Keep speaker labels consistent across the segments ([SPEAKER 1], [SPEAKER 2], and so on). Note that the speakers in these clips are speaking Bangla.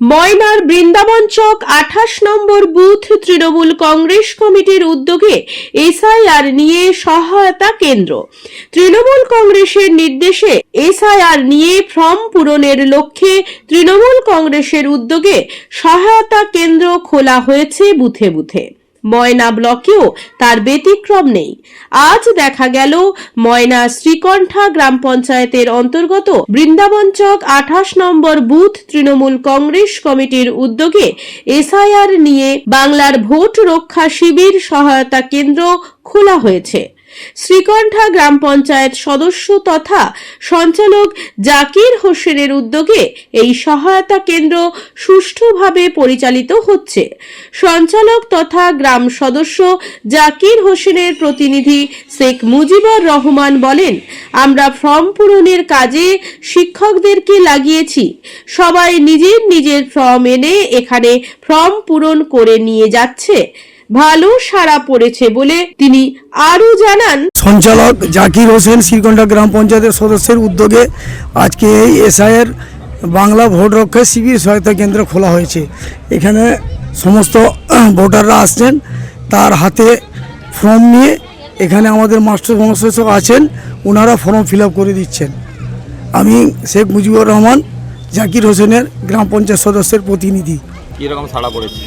[SPEAKER 1] ময়নার বৃন্দাবন চক আঠাশ নম্বর বুথ তৃণমূল কংগ্রেস কমিটির উদ্যোগে এসআইআর নিয়ে সহায়তা কেন্দ্র। তৃণমূল কংগ্রেসের নির্দেশে এসআইআর নিয়ে ফর্ম পূরণের লক্ষ্যে তৃণমূল কংগ্রেসের উদ্যোগে সহায়তা কেন্দ্র খোলা হয়েছে বুথে বুথে। ময়না ব্লকেও তার ব্যতিক্রম নেই। আজ দেখা গেল ময়না শ্রীকণ্ঠা গ্রাম পঞ্চায়েতের অন্তর্গত বৃন্দাবন চক আঠাশ নম্বর বুথ তৃণমূল কংগ্রেস কমিটির উদ্যোগে এসআইআর নিয়ে বাংলার ভোট রক্ষা শিবির সহায়তা কেন্দ্র খোলা হয়েছে। শ্রীকণ্ঠা গ্রাম পঞ্চায়েত সদস্য তথা সঞ্চালক জাকির হোসেনের উদ্যোগে এই সহায়তা কেন্দ্র সুষ্ঠুভাবে পরিচালিত হচ্ছে। সঞ্চালক তথা গ্রাম সদস্য জাকির হোসেনের প্রতিনিধি শেখ মুজিবুর রহমান বলেন, আমরা ফর্ম পূরণের কাজে শিক্ষকদেরকে লাগিয়েছি। সবাই নিজের নিজের ফর্ম এনে এখানে ফর্ম পূরণ করে নিয়ে যাচ্ছে। ভালো সাড়া পড়েছে বলে তিনি আরও জানান।
[SPEAKER 2] সঞ্চালক জাকির হোসেন শ্রীকণ্ঠা গ্রাম পঞ্চায়েতের সদস্যের উদ্যোগে আজকে এই এসআইয়ের বাংলা ভোট রক্ষা শিবির সহায়তা কেন্দ্র খোলা হয়েছে। এখানে সমস্ত ভোটাররা আসছেন তার হাতে ফর্ম নিয়ে এখানে আমাদের মাস্টার মহাশয় আছেন ওনারা ফর্ম ফিল আপ করে দিচ্ছেন। আমি শেখ মুজিবুর রহমান জাকির হোসেনের গ্রাম পঞ্চায়েত সদস্যের প্রতিনিধি।
[SPEAKER 3] কীরকম সাড়া পড়েছে?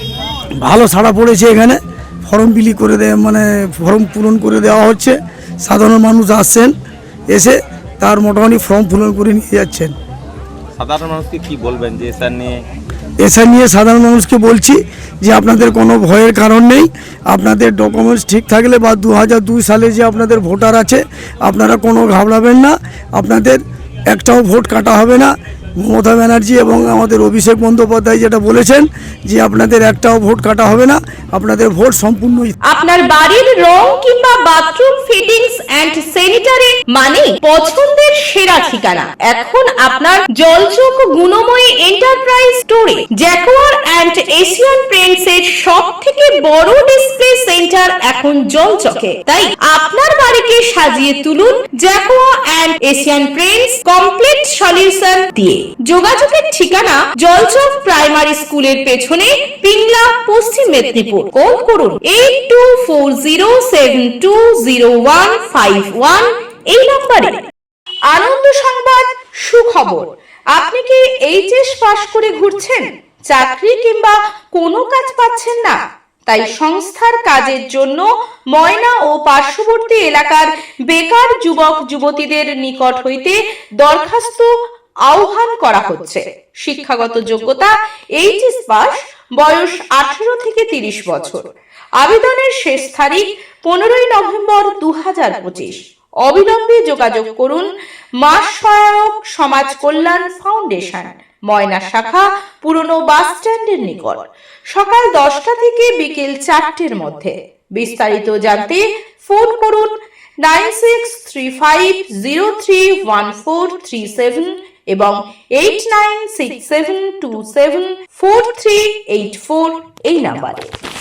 [SPEAKER 2] ভালো সাড়া পড়েছে এখানে। ফর্ম বিলি করে দেয় মানে ফর্ম পূরণ করে দেওয়া হচ্ছে। সাধারণ মানুষ আসছেন এসে তার মোটামুটি ফর্ম পূরণ করে নিয়ে যাচ্ছেন।
[SPEAKER 3] সাধারণ মানুষকে কি বলবেন যে স্যার নিয়ে?
[SPEAKER 2] এসে নিয়ে সাধারণ মানুষকে বলছি যে আপনাদের কোনো ভয়ের কারণ নেই আপনাদের ডকুমেন্টস ঠিক থাকলে বা দু হাজার দুই সালে যে আপনাদের ভোটার আছে আপনারা কোনো ঘাবড়াবেন না আপনাদের একটাও ভোট কাটা হবে না। মমতা ব্যানার্জি এবং আমাদের অভিষেক বন্দ্যোপাধ্যায় যেটা বলেছেন যে আপনাদের একটাও ভোট কাটা হবে না, আপনাদের ভোট সম্পূর্ণ
[SPEAKER 1] আপনার বাড়ির রং কিংবা বাথরুম ফিটিংস এন্ড স্যানিটারি মানে পছন্দের সেরা ঠিকানা। এখন আপনার জলচোখ গুণময়ী এন্টারপ্রাইজ স্টোরে জ্যাকোয়ার এন্ড এশিয়ান পেন্টস এর সব থেকে বড় ডিসপ্লে সেন্টার এখন জলচকে। তাই আপনার বাড়িকে সাজিয়ে তুলুন Jaquar and Asian Paints complete solution দিয়ে। যোগাযোগের ঠিকানা জলচক প্রাইমারি স্কুলের পেছনে পিংলা, পশ্চিম মেদিনীপুর। কল করুন eight two four zero seven two এই নম্বরে। আনন্দ সংবাদ, সুখবর। আপনি কি এইচএস পাশ করে ঘুরছেন? চাকরি কিংবা কোনো কাজ পাচ্ছেন না? তাই সংস্থার কাজের জন্য ময়না ও পার্শ্ববর্তী এলাকার বেকার যুবক, যুবতীদের নিকট হইতে দরখাস্ত আহ্বান করা হচ্ছে। শিক্ষাগত যোগ্যতা, এইচএস পাস বয়স আঠারো থেকে তিরিশ বছর। আবেদনের শেষ তারিখ পনেরোই নভেম্বর দু হাজার পঁচিশ। অবিলম্বে যোগাযোগ করুন মাস সহায়ক সমাজ কল্যাণ ফাউন্ডেশন, ময়না শাখা, পুরনো বাস স্ট্যান্ডের নিকট। সকাল দশটা থেকে বিকেল চারটের মধ্যে। বিস্তারিত জানতে ফোন করুন nine six three five zero three one four three seven এবং eight nine six seven two seven four three eight four এই নাম্বারে।